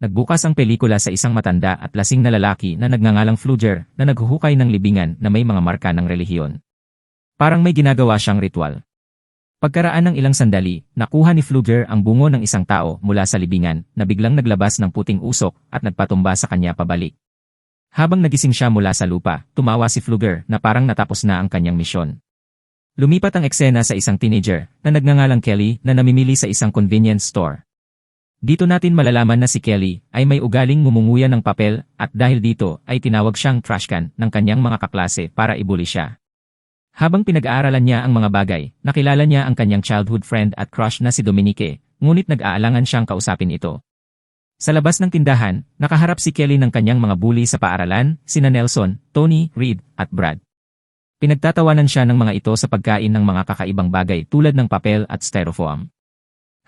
Nagbukas ang pelikula sa isang matanda at lasing na lalaki na nagngangalang Fluger na naghuhukay ng libingan na may mga marka ng relihiyon. Parang may ginagawa siyang ritual. Pagkaraan ng ilang sandali, nakuha ni Fluger ang bungo ng isang tao mula sa libingan na biglang naglabas ng puting usok at nagpatumba sa kanya pabalik. Habang nagising siya mula sa lupa, tumawa si Fluger na parang natapos na ang kanyang misyon. Lumipat ang eksena sa isang teenager na nagngangalang Kelly na namimili sa isang convenience store. Dito natin malalaman na si Kelly ay may ugaling ngumunguya ng papel at dahil dito ay tinawag siyang trash can ng kanyang mga kaklase para ibuli siya. Habang pinag-aaralan niya ang mga bagay, nakilala niya ang kanyang childhood friend at crush na si Dominique, ngunit nag-aalangan siyang kausapin ito. Sa labas ng tindahan, nakaharap si Kelly ng kanyang mga bully sa paaralan, sina Nelson, Tony, Reed, at Brad. Pinagtatawanan siya ng mga ito sa pagkain ng mga kakaibang bagay tulad ng papel at styrofoam.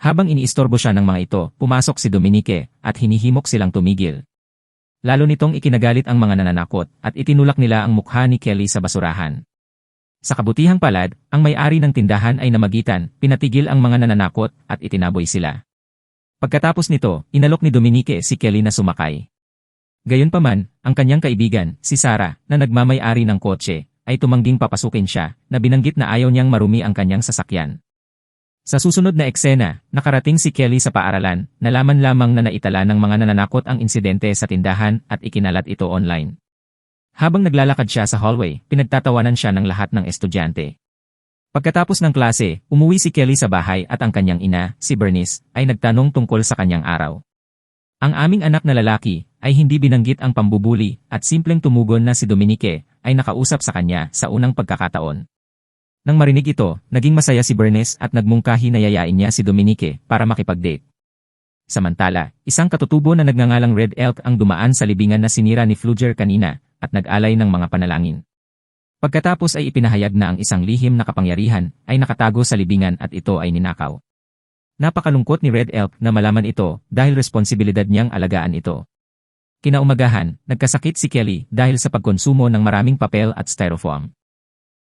Habang iniistorbo siya ng mga ito, pumasok si Dominique at hinihimok silang tumigil. Lalo nitong ikinagalit ang mga nananakot at itinulak nila ang mukha ni Kelly sa basurahan. Sa kabutihang palad, ang may-ari ng tindahan ay namagitan, pinatigil ang mga nananakot at itinaboy sila. Pagkatapos nito, inalok ni Dominique si Kelly na sumakay. Gayunpaman, ang kanyang kaibigan, si Sarah, na nagmamay-ari ng kotse, ay tumangging papasukin siya, na binanggit na ayaw niyang marumi ang kanyang sasakyan. Sa susunod na eksena, nakarating si Kelly sa paaralan, nalaman lamang na naitala ng mga nananakot ang insidente sa tindahan at ikinalat ito online. Habang naglalakad siya sa hallway, pinagtatawanan siya ng lahat ng estudyante. Pagkatapos ng klase, umuwi si Kelly sa bahay at ang kanyang ina, si Bernice, ay nagtanong tungkol sa kanyang araw. Ang aming anak na lalaki ay hindi binanggit ang pambubuli at simpleng tumugon na si Dominique ay nakausap sa kanya sa unang pagkakataon. Nang marinig ito, naging masaya si Bernes at nagmungkahi na yayain niya si Dominique para makipag-date. Samantala, isang katutubo na nagngangalang Red Elk ang dumaan sa libingan na sinira ni Fluger kanina at nag-alay ng mga panalangin. Pagkatapos ay ipinahayag na ang isang lihim na kapangyarihan ay nakatago sa libingan at ito ay ninakaw. Napakalungkot ni Red Elk na malaman ito dahil responsibilidad niyang alagaan ito. Kinaumagahan, nagkasakit si Kelly dahil sa pagkonsumo ng maraming papel at styrofoam.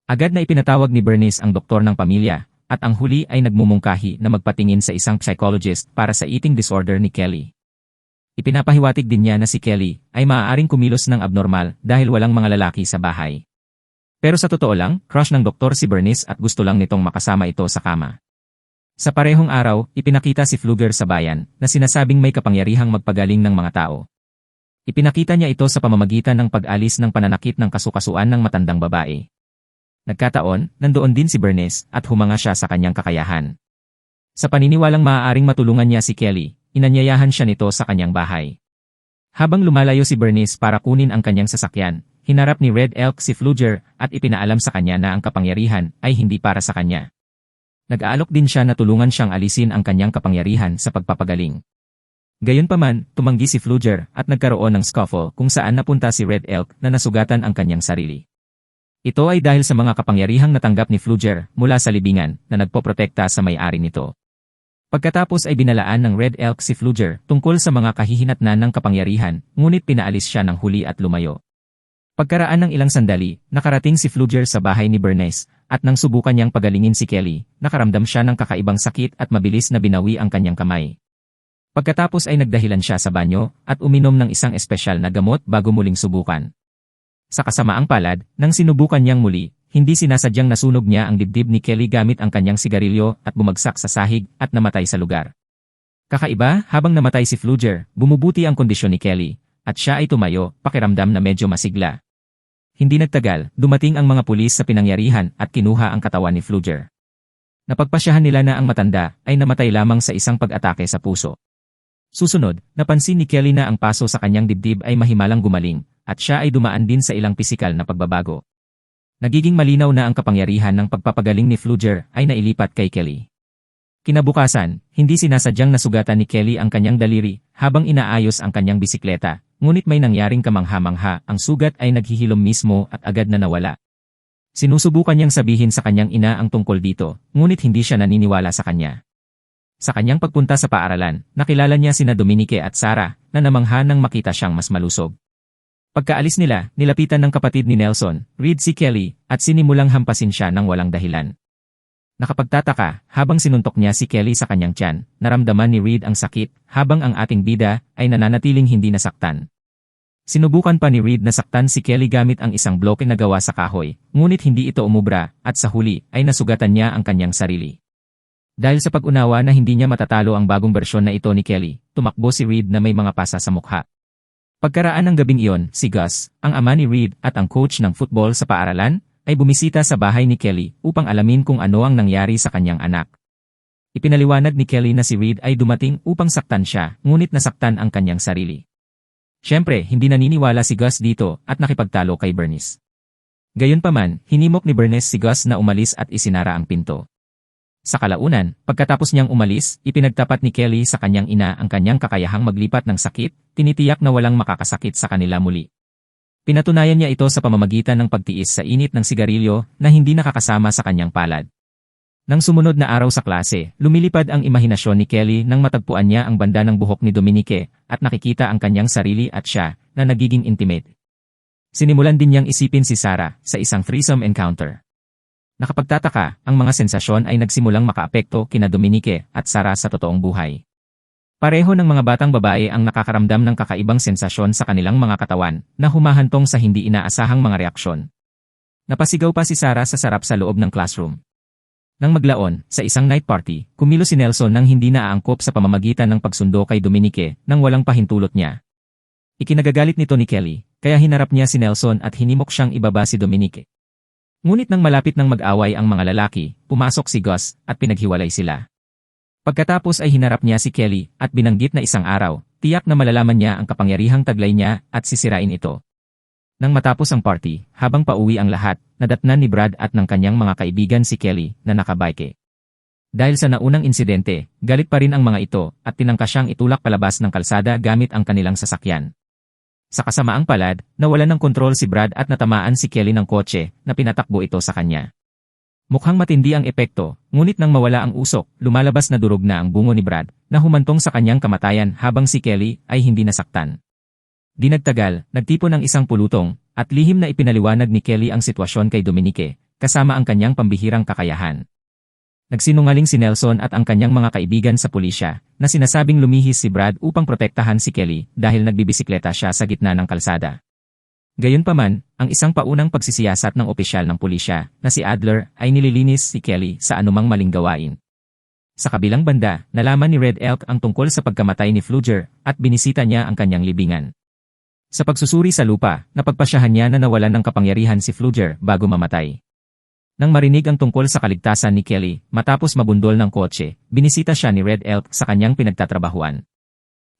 Agad na ipinatawag ni Bernice ang doktor ng pamilya, at ang huli ay nagmumungkahi na magpatingin sa isang psychologist para sa eating disorder ni Kelly. Ipinapahiwatig din niya na si Kelly ay maaaring kumilos ng abnormal dahil walang mga lalaki sa bahay. Pero sa totoo lang, crush ng doktor si Bernice at gusto lang nitong makasama ito sa kama. Sa parehong araw, ipinakita si Fluger sa bayan na sinasabing may kapangyarihang magpagaling ng mga tao. Ipinakita niya ito sa pamamagitan ng pag-alis ng pananakit ng kasukasuan ng matandang babae. Nagkataon, nandoon din si Bernice at humanga siya sa kanyang kakayahan. Sa paniniwalang maaaring matulungan niya si Kelly, inanyayahan siya nito sa kanyang bahay. Habang lumalayo si Bernice para kunin ang kanyang sasakyan, hinarap ni Red Elk si Fluger at ipinaalam sa kanya na ang kapangyarihan ay hindi para sa kanya. Nag-aalok din siya na tulungan siyang alisin ang kanyang kapangyarihan sa pagpapagaling. Gayunpaman, tumanggi si Fluger at nagkaroon ng scuffle kung saan napunta si Red Elk na nasugatan ang kanyang sarili. Ito ay dahil sa mga kapangyarihang natanggap ni Fluger mula sa libingan na nagpoprotekta sa may-ari nito. Pagkatapos ay binalaan ng Red Elk si Fluger tungkol sa mga kahihinatnan ng kapangyarihan, ngunit pinaalis siya ng huli at lumayo. Pagkaraan ng ilang sandali, nakarating si Fluger sa bahay ni Bernice, at nang subukan niyang pagalingin si Kelly, nakaramdam siya ng kakaibang sakit at mabilis na binawi ang kanyang kamay. Pagkatapos ay nagdahilan siya sa banyo at uminom ng isang espesyal na gamot bago muling subukan. Sa kasamaang palad, nang sinubukan niyang muli, hindi sinasadyang nasunog niya ang dibdib ni Kelly gamit ang kanyang sigarilyo at bumagsak sa sahig at namatay sa lugar. Kakaiba, habang namatay si Fluger, bumubuti ang kondisyon ni Kelly, at siya ay tumayo, pakiramdam na medyo masigla. Hindi nagtagal, dumating ang mga pulis sa pinangyarihan at kinuha ang katawan ni Fluger. Napagpasyahan nila na ang matanda ay namatay lamang sa isang pag-atake sa puso. Susunod, napansin ni Kelly na ang paso sa kanyang dibdib ay mahimalang gumaling, at siya ay dumaan din sa ilang pisikal na pagbabago. Nagiging malinaw na ang kapangyarihan ng pagpapagaling ni Fluger ay nailipat kay Kelly. Kinabukasan, hindi sinasadyang nasugatan ni Kelly ang kanyang daliri habang inaayos ang kanyang bisikleta, ngunit may nangyaring kamangha-mangha ang sugat ay naghihilom mismo at agad na nawala. Sinusubukan niyang sabihin sa kanyang ina ang tungkol dito, ngunit hindi siya naniniwala sa kanya. Sa kanyang pagpunta sa paaralan, nakilala niya sina Dominique at Sarah na namangha nang makita siyang mas malusog. Pagkaalis nila, nilapitan ng kapatid ni Nelson, Reed si Kelly, at sinimulang hampasin siya ng walang dahilan. Nakapagtataka, habang sinuntok niya si Kelly sa kanyang tiyan, naramdaman ni Reed ang sakit, habang ang ating bida ay nananatiling hindi nasaktan. Sinubukan pa ni Reed na saktan si Kelly gamit ang isang bloke na gawa sa kahoy, ngunit hindi ito umubra, at sa huli ay nasugatan niya ang kanyang sarili. Dahil sa pag-unawa na hindi niya matatalo ang bagong bersyon na ito ni Kelly, tumakbo si Reed na may mga pasa sa mukha. Pagkaraan ng gabing iyon, si Gus, ang ama ni Reed at ang coach ng football sa paaralan, ay bumisita sa bahay ni Kelly upang alamin kung ano ang nangyari sa kanyang anak. Ipinaliwanag ni Kelly na si Reed ay dumating upang saktan siya, ngunit nasaktan ang kanyang sarili. Siyempre, hindi naniniwala si Gus dito at nakipagtalo kay Bernice. Gayunpaman, hinimok ni Bernice si Gus na umalis at isinara ang pinto. Sa kalaunan, pagkatapos niyang umalis, ipinagtapat ni Kelly sa kanyang ina ang kanyang kakayahang maglipat ng sakit, tinitiyak na walang makakasakit sa kanila muli. Pinatunayan niya ito sa pamamagitan ng pagtiis sa init ng sigarilyo na hindi nakakasama sa kanyang palad. Nang sumunod na araw sa klase, lumilipad ang imahinasyon ni Kelly nang matagpuan niya ang banda ng buhok ni Dominique at nakikita ang kanyang sarili at siya na nagiging intimate. Sinimulan din niyang isipin si Sarah sa isang threesome encounter. Nakapagtataka, ang mga sensasyon ay nagsimulang makaapekto kina Dominique at Sarah sa totoong buhay. Pareho ng mga batang babae ang nakakaramdam ng kakaibang sensasyon sa kanilang mga katawan na humahantong sa hindi inaasahang mga reaksyon. Napasigaw pa si Sarah sa sarap sa loob ng classroom. Nang maglaon, sa isang night party, kumilo si Nelson nang hindi naaangkop sa pamamagitan ng pagsundo kay Dominique nang walang pahintulot niya. Ikinagagalit nito ni Kelly, kaya hinarap niya si Nelson at hinimok siyang ibaba si Dominique. Ngunit nang malapit ng mag-away ang mga lalaki, pumasok si Gus at pinaghiwalay sila. Pagkatapos ay hinarap niya si Kelly at binanggit na isang araw, tiyak na malalaman niya ang kapangyarihang taglay niya at sisirain ito. Nang matapos ang party, habang pauwi ang lahat, nadatnan ni Brad at ng kanyang mga kaibigan si Kelly na nakabike. Dahil sa naunang insidente, galit pa rin ang mga ito at tinangka siyang itulak palabas ng kalsada gamit ang kanilang sasakyan. Sa kasamaang palad, nawalan ng kontrol si Brad at natamaan si Kelly ng kotse na pinatakbo ito sa kanya. Mukhang matindi ang epekto, ngunit nang mawala ang usok, lumalabas na durog na ang bungo ni Brad, na humantong sa kanyang kamatayan habang si Kelly ay hindi nasaktan. Di nagtagal, nagtipon ng isang pulutong, at lihim na ipinaliwanag ni Kelly ang sitwasyon kay Dominique, kasama ang kanyang pambihirang kakayahan. Nagsinungaling si Nelson at ang kanyang mga kaibigan sa pulisya, na sinasabing lumihis si Brad upang protektahan si Kelly dahil nagbibisikleta siya sa gitna ng kalsada. Gayunpaman, ang isang paunang pagsisiyasat ng opisyal ng pulisya na si Adler ay nililinis si Kelly sa anumang maling gawain. Sa kabilang banda, nalaman ni Red Elk ang tungkol sa pagkamatay ni Fluger at binisita niya ang kanyang libingan. Sa pagsusuri sa lupa, napagpasyahan niya na nawalan ng kapangyarihan si Fluger bago mamatay. Nang marinig ang tungkol sa kaligtasan ni Kelly matapos mabundol ng kotse, binisita siya ni Red Elk sa kanyang pinagtatrabahuan.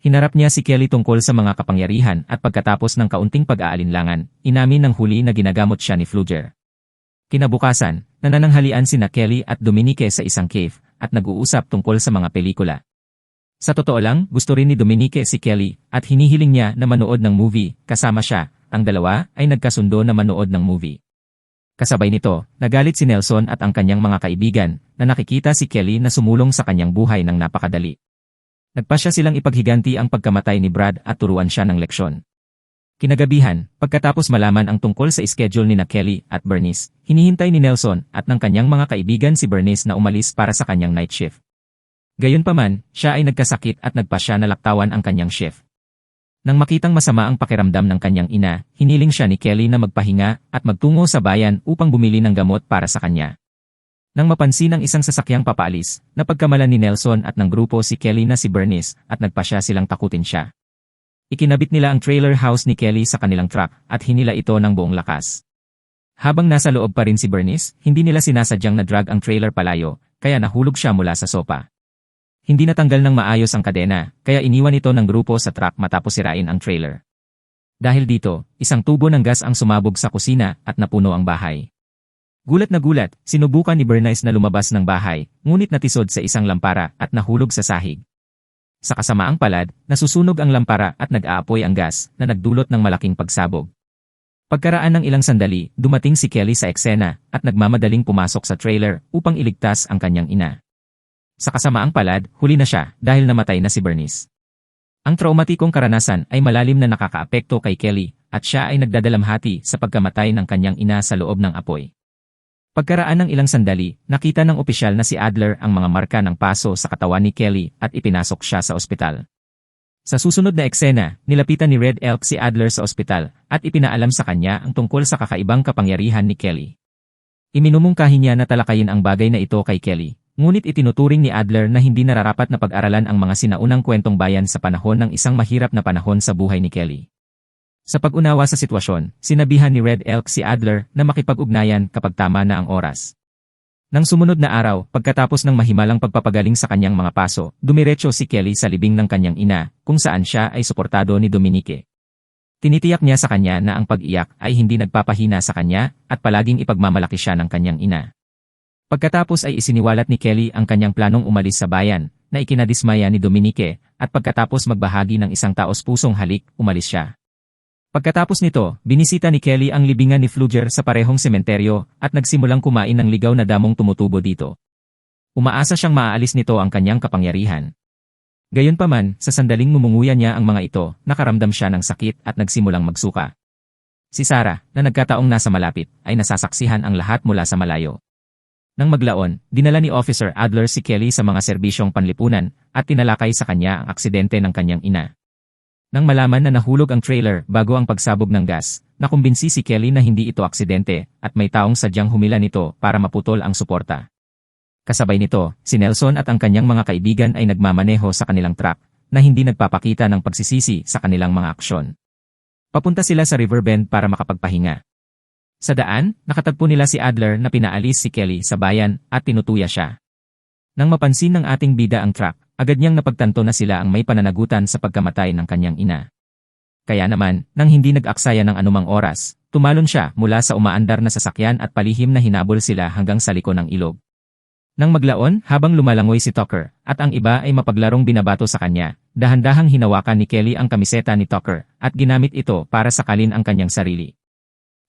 Hinarap niya si Kelly tungkol sa mga kapangyarihan at pagkatapos ng kaunting pag-aalinlangan, inamin ng huli na ginagamot siya ni Fluger. Kinabukasan, nanananghalian sina Kelly at Dominique sa isang cave at nag-uusap tungkol sa mga pelikula. Sa totoo lang, gusto rin ni Dominique si Kelly at hinihiling niya na manood ng movie kasama siya. Ang dalawa ay nagkasundo na manood ng movie. Kasabay nito, nagalit si Nelson at ang kanyang mga kaibigan na nakikita si Kelly na sumulong sa kanyang buhay ng napakadali. Nagpasya silang ipaghiganti ang pagkamatay ni Brad at turuan siya ng leksyon. Kinagabihan, pagkatapos malaman ang tungkol sa schedule ni na Kelly at Bernice, hinihintay ni Nelson at ng kanyang mga kaibigan si Bernice na umalis para sa kanyang night shift. Gayunpaman, siya ay nagkasakit at nagpasya na laktawan ang kanyang shift. Nang makitang masama ang pakiramdam ng kanyang ina, hiniling siya ni Kelly na magpahinga at magtungo sa bayan upang bumili ng gamot para sa kanya. Nang mapansin ang isang sasakyang papaalis, napagkamalan ni Nelson at ng grupo si Kelly na si Bernice at nagpasya silang takutin siya. Ikinabit nila ang trailer house ni Kelly sa kanilang truck at hinila ito ng buong lakas. Habang nasa loob pa rin si Bernice, hindi nila sinasadyang na-drag ang trailer palayo, kaya nahulog siya mula sa sopa. Hindi natanggal ng maayos ang kadena, kaya iniwan ito ng grupo sa truck matapos sirain ang trailer. Dahil dito, isang tubo ng gas ang sumabog sa kusina at napuno ang bahay. Gulat na gulat, sinubukan ni Bernice na lumabas ng bahay, ngunit natisod sa isang lampara at nahulog sa sahig. Sa kasamaang palad, nasusunog ang lampara at nag-aapoy ang gas na nagdulot ng malaking pagsabog. Pagkaraan ng ilang sandali, dumating si Kelly sa eksena at nagmamadaling pumasok sa trailer upang iligtas ang kanyang ina. Sa kasamaang palad, huli na siya dahil namatay na si Bernice. Ang traumatikong karanasan ay malalim na nakakaapekto kay Kelly at siya ay nagdadalamhati sa pagkamatay ng kanyang ina sa loob ng apoy. Pagkaraan ng ilang sandali, nakita ng opisyal na si Adler ang mga marka ng paso sa katawan ni Kelly at ipinasok siya sa ospital. Sa susunod na eksena, nilapitan ni Red Elk si Adler sa ospital at ipinaalam sa kanya ang tungkol sa kakaibang kapangyarihan ni Kelly. Iminumungkahi niya na talakayin ang bagay na ito kay Kelly, ngunit itinuturing ni Adler na hindi nararapat na pag-aralan ang mga sinaunang kwentong bayan sa panahon ng isang mahirap na panahon sa buhay ni Kelly. Sa pag-unawa sa sitwasyon, sinabihan ni Red Elk si Adler na makipag-ugnayan kapag tama na ang oras. Nang sumunod na araw, pagkatapos ng mahimalang pagpapagaling sa kanyang mga paso, dumiretso si Kelly sa libing ng kanyang ina, kung saan siya ay suportado ni Dominique. Tinitiyak niya sa kanya na ang pag-iyak ay hindi nagpapahina sa kanya at palaging ipagmamalaki siya ng kanyang ina. Pagkatapos ay isiniwalat ni Kelly ang kanyang planong umalis sa bayan, na ikinadismaya ni Dominique, at pagkatapos magbahagi ng isang taos pusong halik, umalis siya. Pagkatapos nito, binisita ni Kelly ang libingan ni Fluger sa parehong sementeryo at nagsimulang kumain ng ligaw na damong tumutubo dito. Umaasa siyang maaalis nito ang kanyang kapangyarihan. Gayunpaman, sa sandaling mumunguya niya ang mga ito, nakaramdam siya ng sakit at nagsimulang magsuka. Si Sarah, na nagkataong nasa malapit, ay nasasaksihan ang lahat mula sa malayo. Nang maglaon, dinala ni Officer Adler si Kelly sa mga serbisyong panlipunan at tinalakay sa kanya ang aksidente ng kanyang ina. Nang malaman na nahulog ang trailer bago ang pagsabog ng gas, nakumbinsi si Kelly na hindi ito aksidente at may taong sadyang humila nito para maputol ang suporta. Kasabay nito, si Nelson at ang kanyang mga kaibigan ay nagmamaneho sa kanilang truck na hindi nagpapakita ng pagsisisi sa kanilang mga aksyon. Papunta sila sa riverbend para makapagpahinga. Sa daan, nakatagpo nila si Adler na pinaalis si Kelly sa bayan at tinutuya siya. Nang mapansin ng ating bida ang truck, agad niyang napagtanto na sila ang may pananagutan sa pagkamatay ng kanyang ina. Kaya naman, nang hindi nag-aksaya ng anumang oras, tumalon siya mula sa umaandar na sasakyan at palihim na hinabol sila hanggang sa liko ng ilog. Nang maglaon, habang lumalangoy si Tucker, at ang iba ay mapaglarong binabato sa kanya, dahan-dahang hinawakan ni Kelly ang kamiseta ni Tucker, at ginamit ito para sakalin ang kanyang sarili.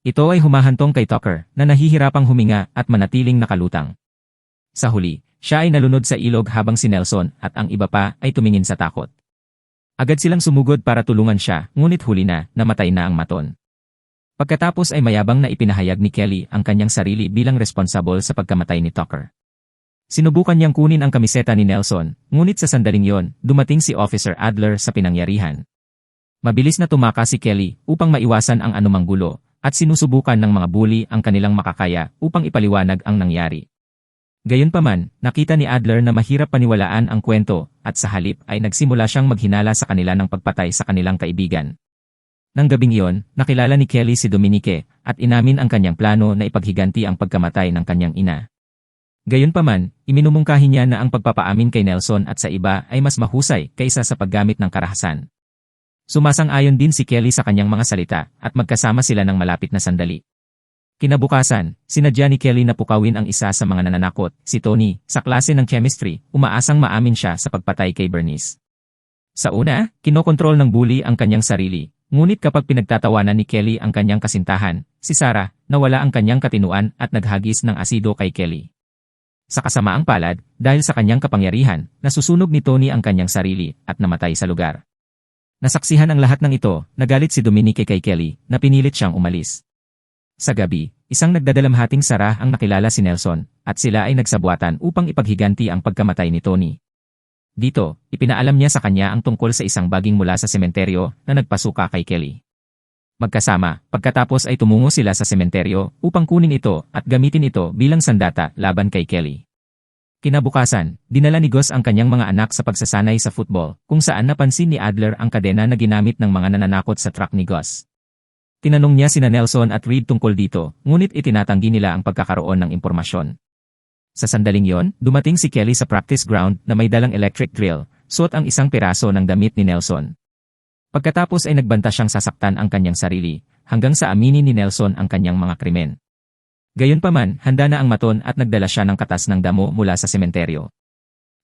Ito ay humahantong kay Tucker, na nahihirapang huminga at manatiling nakalutang. Sa huli, siya ay nalunod sa ilog habang si Nelson at ang iba pa ay tumingin sa takot. Agad silang sumugod para tulungan siya, ngunit huli na, namatay na ang maton. Pagkatapos ay mayabang na ipinahayag ni Kelly ang kanyang sarili bilang responsable sa pagkamatay ni Tucker. Sinubukan niyang kunin ang kamiseta ni Nelson, ngunit sa sandaling yon, dumating si Officer Adler sa pinangyarihan. Mabilis na tumaka si Kelly upang maiwasan ang anumang gulo, at sinusubukan ng mga bully ang kanilang makakaya upang ipaliwanag ang nangyari. Gayunpaman, nakita ni Adler na mahirap paniwalaan ang kwento at sa halip ay nagsimula siyang maghinala sa kanila ng pagpatay sa kanilang kaibigan. Nang gabing iyon, nakilala ni Kelly si Dominique at inamin ang kanyang plano na ipaghiganti ang pagkamatay ng kanyang ina. Gayunpaman, iminumungkahi niya na ang pagpapaamin kay Nelson at sa iba ay mas mahusay kaysa sa paggamit ng karahasan. Sumasang-ayon din si Kelly sa kanyang mga salita at magkasama sila ng malapit na sandali. Kinabukasan, sinadya ni Kelly na pukawin ang isa sa mga nananakot, si Tony, sa klase ng chemistry, umaasang maamin siya sa pagpatay kay Bernice. Sa una, kinokontrol ng bully ang kanyang sarili, ngunit kapag pinagtatawanan ni Kelly ang kanyang kasintahan, si Sarah, nawala ang kanyang katinuan at naghagis ng asido kay Kelly. Sa kasamaang palad, dahil sa kanyang kapangyarihan, nasusunog ni Tony ang kanyang sarili at namatay sa lugar. Nasaksihan ang lahat ng ito, nagalit si Dominique kay Kelly, na pinilit siyang umalis. Sa gabi, isang nagdadalamhating Sarah ang nakilala si Nelson, at sila ay nagsabuatan upang ipaghiganti ang pagkamatay ni Tony. Dito, ipinaalam niya sa kanya ang tungkol sa isang baging mula sa sementeryo na nagpasuka kay Kelly. Magkasama, pagkatapos ay tumungo sila sa sementeryo upang kunin ito at gamitin ito bilang sandata laban kay Kelly. Kinabukasan, dinala ni Gus ang kanyang mga anak sa pagsasanay sa football, kung saan napansin ni Adler ang kadena na ginamit ng mga nananakot sa truck ni Gus. Tinanong niya sina Nelson at Reed tungkol dito, ngunit itinatanggi nila ang pagkakaroon ng impormasyon. Sa sandaling yon, dumating si Kelly sa practice ground na may dalang electric drill, suot ang isang piraso ng damit ni Nelson. Pagkatapos ay nagbanta siyang sasaktan ang kanyang sarili, hanggang sa aminin ni Nelson ang kanyang mga krimen. Gayunpaman, handa na ang maton at nagdala siya ng katas ng damo mula sa sementeryo.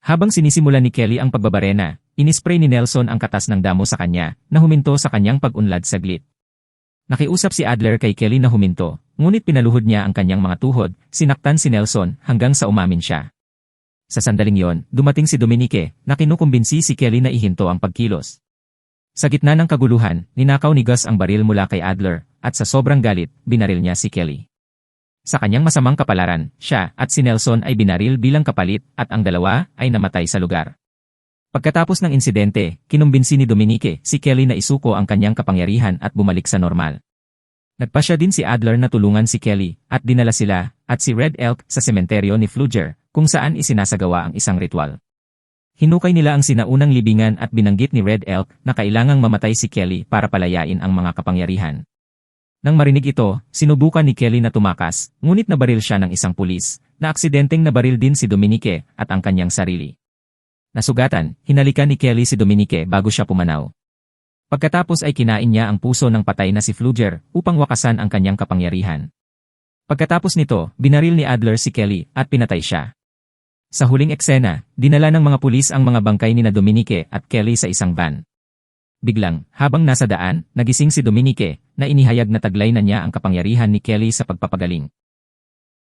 Habang sinisimulan ni Kelly ang pagbabarena, inispray ni Nelson ang katas ng damo sa kanya, na huminto sa kanyang pag-unlad saglit. Nakiusap si Adler kay Kelly na huminto, ngunit pinaluhod niya ang kanyang mga tuhod, sinaktan si Nelson hanggang sa umamin siya. Sa sandaling yon, dumating si Dominique na kinukumbinsi si Kelly na ihinto ang pagkilos. Sa gitna ng kaguluhan, ninakaw ni Gus ang baril mula kay Adler, at sa sobrang galit, binaril niya si Kelly. Sa kanyang masamang kapalaran, siya at si Nelson ay binaril bilang kapalit at ang dalawa ay namatay sa lugar. Pagkatapos ng insidente, kinumbinsi ni Dominique si Kelly na isuko ang kanyang kapangyarihan at bumalik sa normal. Nagpasya din si Adler na tulungan si Kelly at dinala sila at si Red Elk sa sementeryo ni Fluger kung saan isinasagawa ang isang ritual. Hinukay nila ang sinaunang libingan at binanggit ni Red Elk na kailangang mamatay si Kelly para palayain ang mga kapangyarihan. Nang marinig ito, sinubukan ni Kelly na tumakas, ngunit nabaril siya ng isang pulis, na aksidenteng nabaril din si Dominique at ang kanyang sarili. Nasugatan, hinalikan ni Kelly si Dominique bago siya pumanaw. Pagkatapos ay kinain niya ang puso ng patay na si Fluger upang wakasan ang kanyang kapangyarihan. Pagkatapos nito, binaril ni Adler si Kelly at pinatay siya. Sa huling eksena, dinala ng mga pulis ang mga bangkay ni na Dominique at Kelly sa isang van. Biglang, habang nasa daan, nagising si Dominique, na inihayag na taglay na niya ang kapangyarihan ni Kelly sa pagpapagaling.